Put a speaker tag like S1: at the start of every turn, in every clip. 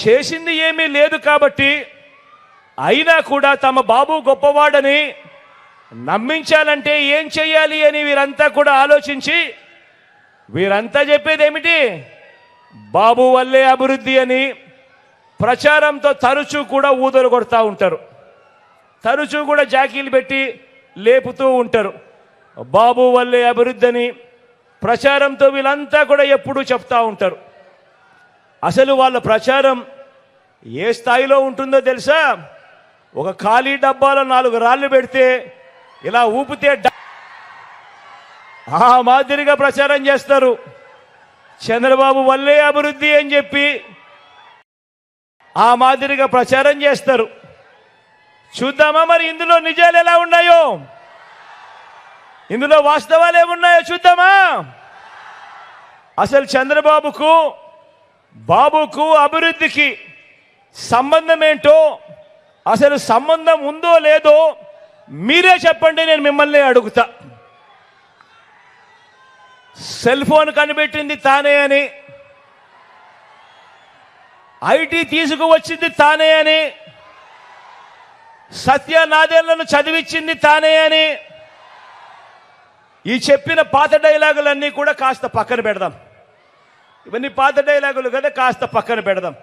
S1: చేసింది ఏమీ లేదు కాబట్టి అయినా కూడా తమ బాబు గొప్పవాడని నమ్మించాలంటే ఏం చెయ్యాలి అని వీరంతా కూడా ఆలోచించి వీరంతా చెప్పేది ఏమిటి? బాబు వల్లే అభివృద్ధి అని ప్రచారంతో తరచూ కూడా ఊదలు కొడతా ఉంటారు. తరచూ కూడా జాకీలు పెట్టి లేపుతూ ఉంటారు. బాబు వల్లే అభివృద్ధి అని ప్రచారంతో వీళ్ళంతా కూడా ఎప్పుడూ చెప్తా ఉంటారు. అసలు వాళ్ళ ప్రచారం ఏ స్థాయిలో ఉంటుందో తెలుసా? ఒక ఖాళీ డబ్బాలో నాలుగు రాళ్ళు పెడితే ఇలా ఊపితే ఆ మాదిరిగా ప్రచారం చేస్తారు. చంద్రబాబు వల్లే అభివృద్ధి అని చెప్పి ఆ మాదిరిగా ప్రచారం చేస్తారు. చూద్దామా మరి ఇందులో నిజాలు ఎలా ఉన్నాయో? ఇందులో వాస్తవాలు ఏమున్నాయో చూద్దామా? అసలు చంద్రబాబుకు బాబుకు అభివృద్ధికి సంబంధం ఏంటో అసలు సంబంధం ఉందో లేదో మీరే చెప్పండి నేను మిమ్మల్ని అడుగుతా. సెల్ ఫోన్ కనిపెట్టింది తానే అని ఐటీ తీసుకువచ్చింది తానే అని సత్య నాదేళ్ళను చదివించింది తానే అని ఈ చెప్పిన పాత డైలాగులన్నీ కూడా కాస్త పక్కన పెడదాం. ఇవన్నీ పాత డైలాగులు కదా కాస్త పక్కన పెడదాం.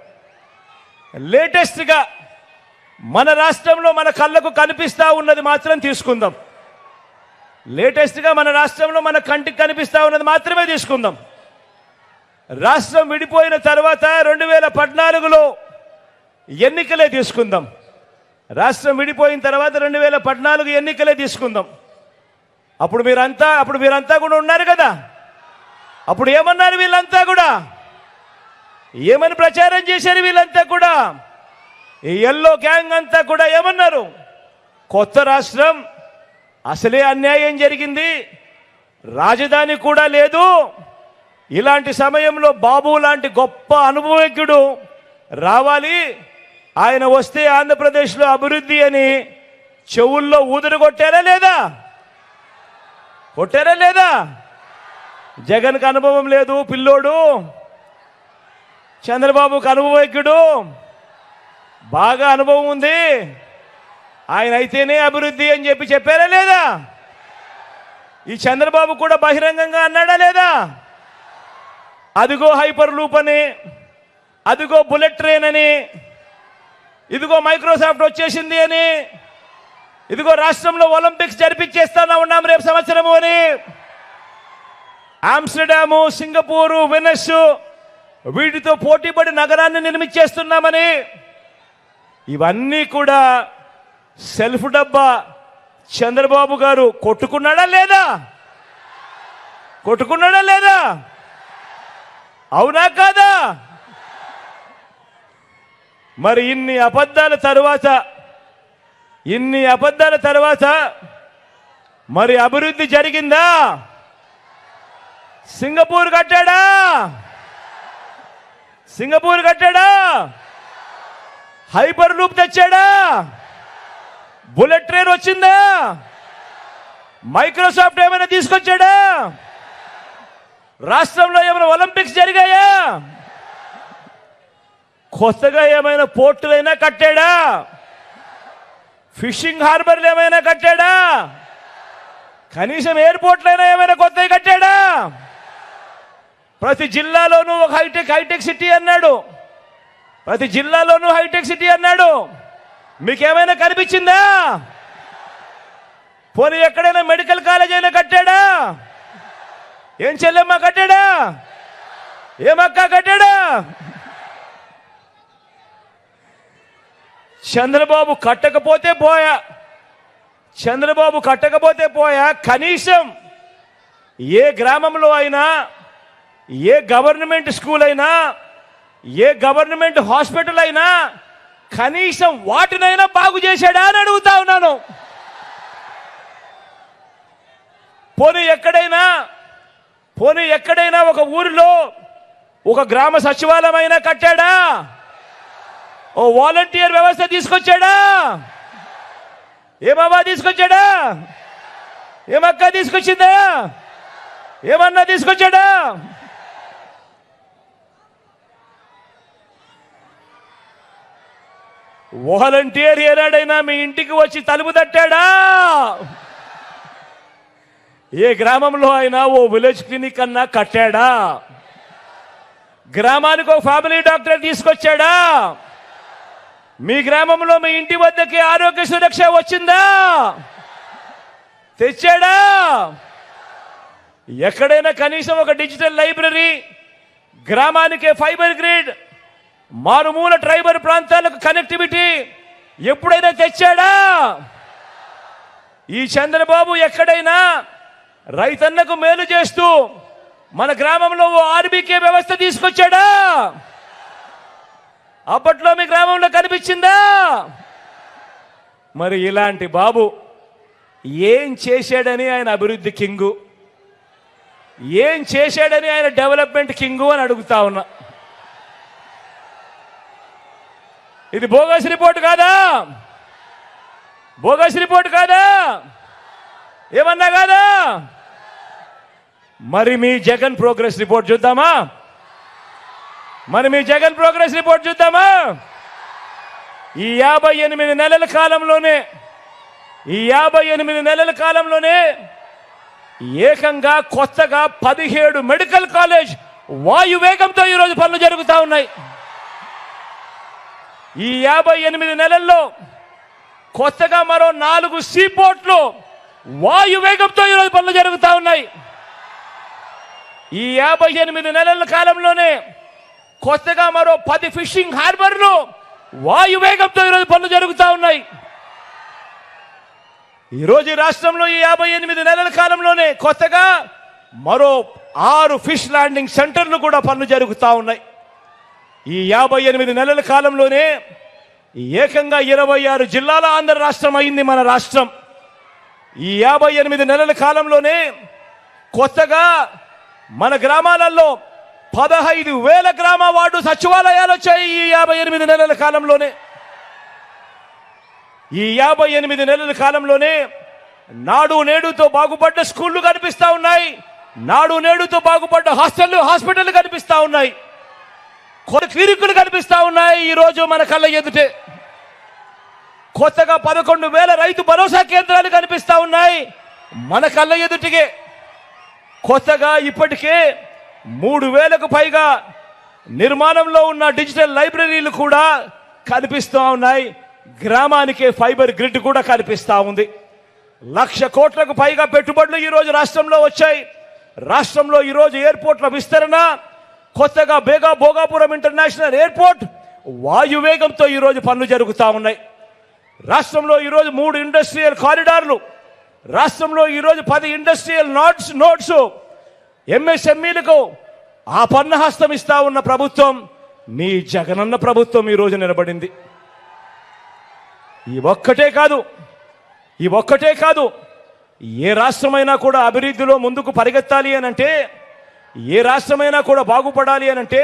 S1: లేటెస్ట్గా మన రాష్ట్రంలో మన కళ్ళకు కనిపిస్తా ఉన్నది మాత్రం తీసుకుందాం. లేటెస్ట్గా మన రాష్ట్రంలో మన కంటికి కనిపిస్తా ఉన్నది మాత్రమే తీసుకుందాం. రాష్ట్రం విడిపోయిన తర్వాత రెండు వేల పద్నాలుగులో ఎన్నికలే తీసుకుందాం. రాష్ట్రం విడిపోయిన తర్వాత రెండు వేల పద్నాలుగు ఎన్నికలే తీసుకుందాం. అప్పుడు మీరంతా అప్పుడు మీరంతా కూడా ఉన్నారు కదా. అప్పుడు ఏమన్నారు వీళ్ళంతా కూడా? ఏమని ప్రచారం చేశారు వీళ్ళంతా కూడా? ఈ ఎల్లో గ్యాంగ్ అంతా కూడా ఏమన్నారు? కొత్త రాష్ట్రం అసలే అన్యాయం జరిగింది. రాజధాని కూడా లేదు. ఇలాంటి సమయంలో బాబు లాంటి గొప్ప అనుభవజ్ఞుడు రావాలి. ఆయన వస్తే ఆంధ్రప్రదేశ్లో అభివృద్ధి అని చెవుల్లో ఊదురు కొట్టారా లేదా? కొట్టారా లేదా? జగన్కి అనుభవం లేదు పిల్లోడు. చంద్రబాబుకు అనుభవజ్ఞుడు. బాగా అనుభవం ఉంది. ఆయన అయితేనే అభివృద్ధి అని చెప్పి చెప్పారా లేదా? ఈ చంద్రబాబు కూడా బహిరంగంగా అన్నాడా లేదా? అదిగో హైపర్ లూప్ అని అదిగో బుల్లెట్ ట్రైన్ అని ఇదిగో మైక్రోసాఫ్ట్ వచ్చేసింది అని ఇదిగో రాష్ట్రంలో ఒలింపిక్స్ జరిపించేస్తానా ఉన్నాం రేపు సంవత్సరము అని. ఆమ్స్టర్డాము సింగపూరు వెనస్ వీటితో పోటీపడి నగరాన్ని నిర్మించేస్తున్నామని. ఇవన్నీ కూడా సెల్ఫ్ డబ్బా. చంద్రబాబు గారు కొట్టుకున్నాడా లేదా? కొట్టుకున్నాడా లేదా? అవునా కాదా? మరి ఇన్ని అబద్ధాల తరువాత ఇన్ని అబద్ధాల తరువాత మరి అభివృద్ధి జరిగిందా? సింగపూర్ కట్టాడా? సింగపూర్ కట్టాడా? హైపర్ లూప్ తెచ్చాడా? బుల్లెట్ ట్రైన్ వచ్చిందా? మైక్రోసాఫ్ట్ ఏమైనా తీసుకొచ్చాడా? రాష్ట్రంలో ఏమైనా ఒలింపిక్స్ జరిగాయా? కొత్తగా ఏమైనా పోర్టులైనా కట్టాడా? ఫిషింగ్ హార్బర్లు ఏమైనా కట్టాడా? కనీసం ఎయిర్పోర్ట్లైనా ఏమైనా కొత్తవి కట్టాడా? ప్రతి జిల్లాలోనూ ఒక హైటెక్ హైటెక్ సిటీ అన్నాడు. ప్రతి జిల్లాలోనూ హైటెక్ సిటీ అన్నాడు. మీకేమైనా కనిపించిందా? పోనీ ఎక్కడైనా మెడికల్ కాలేజ్ అయినా కట్టాడా? ఏం చెల్లెమ్మ కట్టాడా? ఏమక్క కట్టాడా? చంద్రబాబు కట్టకపోతే పోయా. చంద్రబాబు కట్టకపోతే పోయా. కనీసం ఏ గ్రామంలో అయినా ఏ గవర్నమెంట్ స్కూల్ అయినా ఏ గవర్నమెంట్ హాస్పిటల్ అయినా కనీసం వాటినైనా బాగు చేశాడా అని అడుగుతా ఉన్నాను. పోనీ ఎక్కడైనా పోనీ ఎక్కడైనా ఒక ఊరిలో ఒక గ్రామ సచివాలయం అయినా కట్టాడా? ఓ వాలంటీర్ వ్యవస్థ తీసుకొచ్చాడా? ఏమవ్వా తీసుకొచ్చాడా? ఏమక్క తీసుకొచ్చిందా? ఏమన్నా తీసుకొచ్చాడా? వాలంటీర్ ఏనాడైనా మీ ఇంటికి వచ్చి తలుపు తట్టాడా? ఏ గ్రామంలో అయినా ఓ విలేజ్ క్లినిక్ అన్నా కట్టాడా? గ్రామానికి ఒక ఫ్యామిలీ డాక్టర్ తీసుకొచ్చాడా? మీ గ్రామంలో మీ ఇంటి వద్దకి ఆరోగ్య సురక్ష వచ్చిందా? తెచ్చాడా? ఎక్కడైనా కనీసం ఒక డిజిటల్ లైబ్రరీ గ్రామానికే ఫైబర్ గ్రిడ్ మారుమూల ట్రైబల్ ప్రాంతాలకు కనెక్టివిటీ ఎప్పుడైనా తెచ్చాడా? ఈ చంద్రబాబు ఎక్కడైనా రైతన్నకు మేలు చేస్తూ మన గ్రామంలో ఓ ఆర్బీకే వ్యవస్థ తీసుకొచ్చాడా? అప్పట్లో మీ గ్రామంలో కనిపించిందా? మరి ఇలాంటి బాబు ఏం చేశాడని ఆయన అభివృద్ధి కింగు? ఏం చేశాడని ఆయన డెవలప్మెంట్ కింగు అని అడుగుతా ఉన్నా. ఇది బోగస్ రిపోర్ట్ కాదా? బోగస్ రిపోర్ట్ కాదా? ఏమన్నా కాదా? మరి మీ జగన్ ప్రోగ్రెస్ రిపోర్ట్ చూద్దామా? మరి మీ జగన్ ప్రోగ్రెస్ రిపోర్ట్ చూద్దామా? ఈ యాభై ఎనిమిది నెలల కాలంలోనే ఈ యాభై ఎనిమిది నెలల కాలంలోనే ఏకంగా కొత్తగా పదిహేడు మెడికల్ కాలేజ్ వాయు వేగంతో ఈరోజు పనులు జరుగుతూ ఉన్నాయి. ఈ యాభై ఎనిమిది నెలల్లో కొత్తగా మరో నాలుగు సీపోర్ట్లు వాయు వేగంతో ఈరోజు పనులు జరుగుతూ ఉన్నాయి. ఈ యాభై ఎనిమిది నెలల కాలంలోనే కొత్తగా మరో పది ఫిషింగ్ హార్బర్లు వాయు వేగంతో ఈరోజు పనులు జరుగుతూ ఉన్నాయి. ఈరోజు రాష్ట్రంలో ఈ యాభై ఎనిమిది నెలల కాలంలోనే కొత్తగా మరో ఆరు ఫిష్ ల్యాండింగ్ సెంటర్లు కూడా పనులు జరుగుతూ ఉన్నాయి. ఈ యాభై ఎనిమిది నెలల కాలంలోనే ఏకంగా ఇరవై ఆరు జిల్లాల ఆంధ్ర రాష్ట్రం అయింది మన రాష్ట్రం. ఈ యాభై ఎనిమిది నెలల కాలంలోనే కొత్తగా మన గ్రామాలలో పదహైదు వేల గ్రామ వార్డు సచివాలయాలు వచ్చాయి ఈ యాభై ఎనిమిది నెలల కాలంలోనే. ఈ యాభై ఎనిమిది నెలల కాలంలోనే నాడు నేడుతో బాగుపడ్డ స్కూళ్ళు కనిపిస్తా ఉన్నాయి. నాడు నేడుతో బాగుపడ్డ హాస్టల్ హాస్పిటల్ కనిపిస్తా ఉన్నాయి. కొన్ని క్లినిక్లు కనిపిస్తా ఉన్నాయి ఈరోజు మన కళ్ళ ఎదుటే. కొత్తగా పదకొండు వేల రైతు భరోసా కేంద్రాలు కనిపిస్తా ఉన్నాయి మన కళ్ళ ఎదుటికే. కొత్తగా ఇప్పటికే మూడు వేలకు పైగా నిర్మాణంలో ఉన్న డిజిటల్ లైబ్రరీలు కూడా కనిపిస్తూ ఉన్నాయి. గ్రామానికే ఫైబర్ గ్రిడ్ కూడా కనిపిస్తూ ఉంది. లక్ష కోట్లకు పైగా పెట్టుబడులు ఈరోజు రాష్ట్రంలో వచ్చాయి. రాష్ట్రంలో ఈరోజు ఎయిర్పోర్ట్ల విస్తరణ కొత్తగా బేగా భోగాపురం ఇంటర్నేషనల్ ఎయిర్పోర్ట్ వాయువేగంతో ఈరోజు పనులు జరుగుతూ ఉన్నాయి. రాష్ట్రంలో ఈరోజు మూడు ఇండస్ట్రియల్ కారిడార్లు రాష్ట్రంలో ఈరోజు పది ఇండస్ట్రియల్ నోట్స్ నోట్స్ ఎంఎస్ఎంఈలకు ఆ పన్నహస్తం ఇస్తా ఉన్న ప్రభుత్వం మీ జగనన్న ప్రభుత్వం ఈరోజు నిలబడింది. ఈ ఒక్కటే కాదు ఈ ఒక్కటే కాదు ఏ రాష్ట్రమైనా కూడా అభివృద్ధిలో ముందుకు పరిగెత్తాలి అని అంటే ఏ రాష్ట్రమైనా కూడా బాగుపడాలి అని అంటే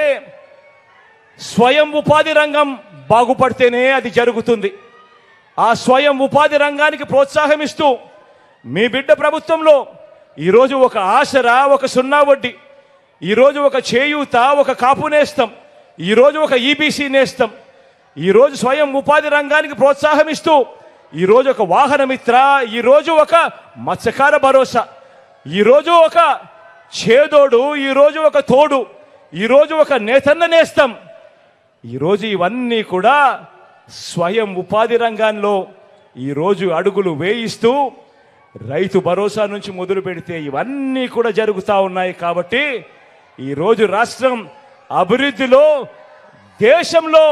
S1: స్వయం ఉపాధి రంగం బాగుపడితేనే అది జరుగుతుంది. ఆ స్వయం ఉపాధి రంగానికి ప్రోత్సాహం ఇస్తూ మీ బిడ్డ ప్రభుత్వంలో ఈరోజు ఒక ఆసరా ఒక సున్నా వడ్డీ ఈరోజు ఒక చేయూత ఒక కాపు నేస్తం ఈరోజు ఒక ఈబీసీ నేస్తం ఈరోజు స్వయం ఉపాధి రంగానికి ప్రోత్సాహం ఇస్తూ ఈరోజు ఒక వాహనమిత్ర ఈరోజు ఒక మత్స్యకార భరోసా ఈరోజు ఒక చేదోడు ఈరోజు ఒక తోడు ఈరోజు ఒక నేతన్న నేస్తం. ఈరోజు ఇవన్నీ కూడా స్వయం ఉపాధి రంగంలో ఈరోజు అడుగులు వేయిస్తూ రైతు భరోసా నుంచి మొదలు పెడితే ఇవన్నీ కూడా జరుగుతూ ఉన్నాయి కాబట్టి ఈరోజు రాష్ట్రం అభివృద్ధిలో దేశంలో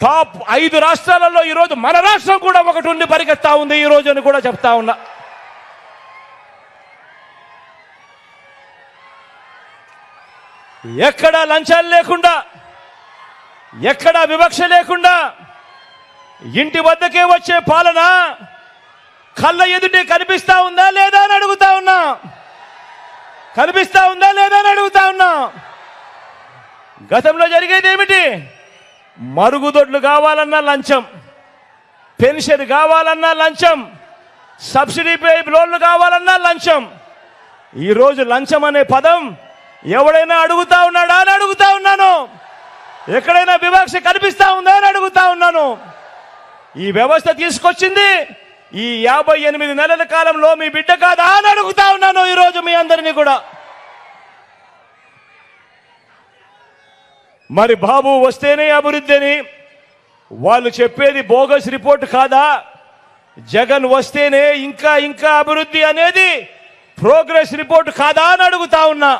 S1: టాప్ ఐదు రాష్ట్రాలలో ఈరోజు మన రాష్ట్రం కూడా ఒకటి ఉండి పరిగెత్తా ఉంది ఈ అని కూడా చెప్తా ఉన్నా. ఎక్కడ లంచాలు లేకుండా ఎక్కడ వివక్ష లేకుండా ఇంటి వద్దకే వచ్చే పాలన కళ్ళ ఎదుటే కనిపిస్తా ఉందా లేదా అని అడుగుతా ఉన్నా. కనిపిస్తా ఉందా లేదా అని అడుగుతా ఉన్నా. గతంలో జరిగేది ఏమిటి? మరుగుదొడ్లు కావాలన్నా లంచం పెన్షన్ కావాలన్నా లంచం సబ్సిడీ పే లోన్లు కావాలన్నా లంచం. ఈరోజు లంచం అనే పదం ఎవడైనా అడుగుతా ఉన్నాడా అని అడుగుతా ఉన్నాను. ఎక్కడైనా వివక్ష కనిపిస్తా ఉందా అని అడుగుతా ఉన్నాను. ఈ వ్యవస్థ తీసుకొచ్చింది ఈ యాభై ఎనిమిది నెలల కాలంలో మీ బిడ్డ కాదా అని అడుగుతా ఉన్నాను ఈరోజు మీ అందరినీ కూడా. మరి బాబు వస్తేనే అభివృద్ధి అని వాళ్ళు చెప్పేది బోగస్ రిపోర్ట్ కాదా? జగన్ వస్తేనే ఇంకా ఇంకా అభివృద్ధి అనేది ప్రోగ్రెస్ రిపోర్ట్ కాదా అని అడుగుతా ఉన్నా.